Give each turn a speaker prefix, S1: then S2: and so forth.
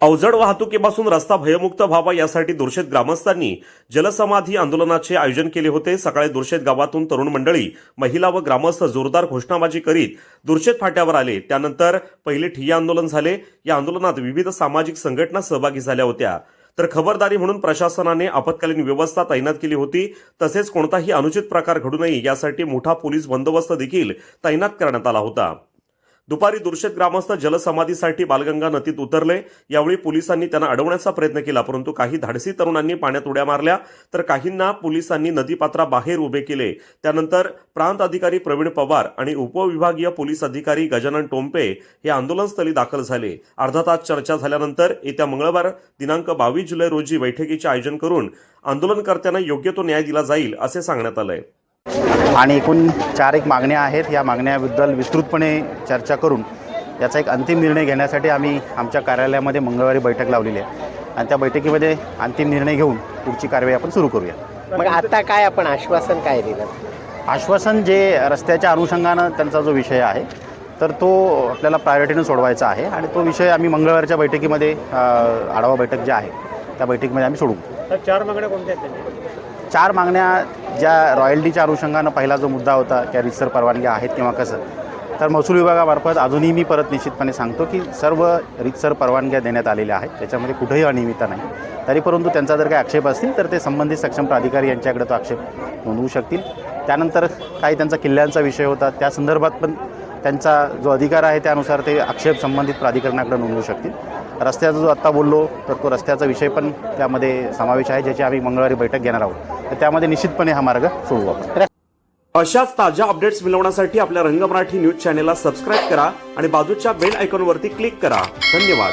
S1: अवजड वाहतुकीपासून रस्ता भयमुक्त व्हावा यासाठी दुर्शेत ग्रामस्थांनी जलसमाधी आंदोलनाचे आयोजन केले होते. सकाळी दुर्शेत गावातून तरुण मंडळी महिला व ग्रामस्थ जोरदार घोषणाबाजी करीत दुर्शेत फाट्यावर आले. त्यानंतर पहिले ठिय्या आंदोलन झाले. या आंदोलनात विविध सामाजिक संघटना सहभागी झाल्या होत्या. तर खबरदारी म्हणून प्रशासनाने आपत्कालीन व्यवस्था तैनात केली होती. तसेच कोणताही अनुचित प्रकार घडू नये यासाठी मोठा पोलीस बंदोबस्त देखील तैनात करण्यात आला होता. दुपारी दुर्शेत ग्रामस्थ जलसमाधीसाठी बालगंगा नदीत उतरले. यावेळी पोलिसांनी त्यांना अडवण्याचा प्रयत्न केला परंतु काही धाडसी तरुणांनी पाण्यात उड्या मारल्या तर काहींना पोलिसांनी नदीपात्राबाहेर उभे केले. त्यानंतर प्रांत अधिकारी प्रवीण पवार आणि उपविभागीय पोलीस अधिकारी गजानन टोंपे हे आंदोलनस्थळी दाखल झाले. अर्धा तास चर्चा झाल्यानंतर येत्या मंगळवार दिनांक बावीस जुलै रोजी बैठकीचे आयोजन करून आंदोलनकर्त्यांना योग्य तो न्याय दिला जाईल असे सांगण्यात आलंय.
S2: आणि एकूण चार एक मागण्या आहेत. या मागण्याबद्दल विस्तृतपणे चर्चा करून याचा एक अंतिम निर्णय घेण्यासाठी आम्ही आमच्या कार्यालयामध्ये मंगळवारी बैठक लावलेली आहे. आणि त्या बैठकीमध्ये अंतिम निर्णय घेऊन पुढची कारवाई आपण सुरू करूया.
S3: मग आता काय आपण आश्वासन काय दिलं?
S2: आश्वासन जे रस्त्याच्या अनुषंगानं त्यांचा जो विषय आहे तर तो आपल्याला प्रायोरिटीनं सोडवायचा आहे आणि तो विषय आम्ही मंगळवारच्या बैठकीमध्ये आढावा बैठक जी आहे त्या बैठकीमध्ये आम्ही सोडू
S3: तर चार मागण्या कोणत्या आहेत
S2: चार मागण्या ज्या रॉयल्टीच्या अनुषंगानं पहिला जो मुद्दा होता त्या रितसर परवानग्या आहेत किंवा कसं तर महसूल विभागामार्फत अजूनही मी परत निश्चितपणे सांगतो की सर्व रितसर परवानग्या देण्यात आलेल्या आहेत. त्याच्यामध्ये कुठेही अनियमितता नाही. तरी परंतु त्यांचा जर काही आक्षेप असतील तर ते संबंधित सक्षम प्राधिकारी यांच्याकडे तो आक्षेप नोंदवू शकतील. त्यानंतर काही त्यांचा किल्ल्यांचा विषय होता. त्या संदर्भात पण त्यांचा जो अधिकार आहे त्यानुसार ते आक्षेप संबंधित प्राधिकरणाकडे नोंदवू शकतील. रस्त्याचा जो आत्ता बोललो तर तो रस्त्याचा विषय पण त्यामध्ये समावेश आहे ज्याची आम्ही मंगळवारी बैठक घेणार आहोत. तर त्यामध्ये निश्चितपणे हा मार्ग सोडू आपण
S1: अशाच ताज्या अपडेट्स मिळवण्यासाठी आपल्या रंग मराठी न्यूज चॅनेलला सबस्क्राईब करा आणि बाजूच्या बेल आयकॉनवरती क्लिक करा. धन्यवाद.